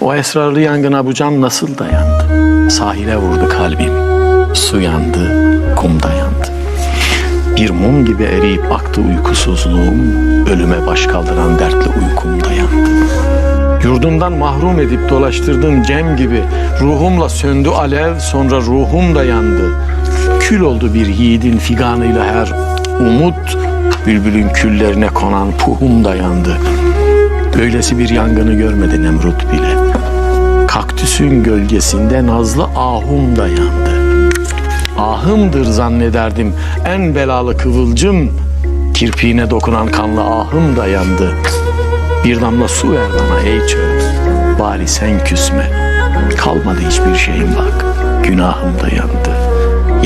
O esrarlı yangına bu can nasıl dayandı? Sahile vurdu kalbim. Su yandı, kumda yandı. Bir mum gibi eriyip aktı uykusuzluğum. Ölüme baş kaldıran dertli uykumda yandı. Yurdumdan mahrum edip dolaştırdın cem gibi. Ruhumla söndü alev, sonra ruhum da yandı. Kül oldu bir yiğidin figanıyla her umut. Bülbülün küllerine konan puhum da yandı. Böylesi bir yangını görmedi Nemrut bile. Kaktüsün gölgesinde nazlı ahum da yandı. Ahımdır zannederdim en belalı kıvılcım. Kirpiğine dokunan kanlı ahım da yandı. Bir damla su ver bana ey çöl. Bari sen küsme. Kalmadı hiçbir şeyim bak. Günahım da yandı.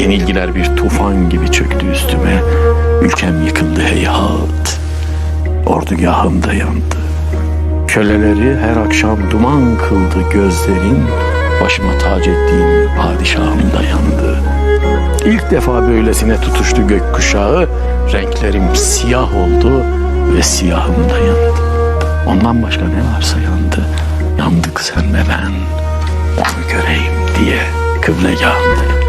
Yenilgiler bir tufan gibi çöktü üstüme. Ülkem yıkıldı heyhat. Ordugahım da yandı. Köleleri her akşam duman kıldı gözlerin. Başıma tac ettiğim padişahım da yandı. İlk defa böylesine tutuştu gökkuşağı. Renklerim siyah oldu ve siyahım da yandı. Ondan başka ne varsa yandı. Yandık sen ve ben. Onu göreyim diye kıblegahımda.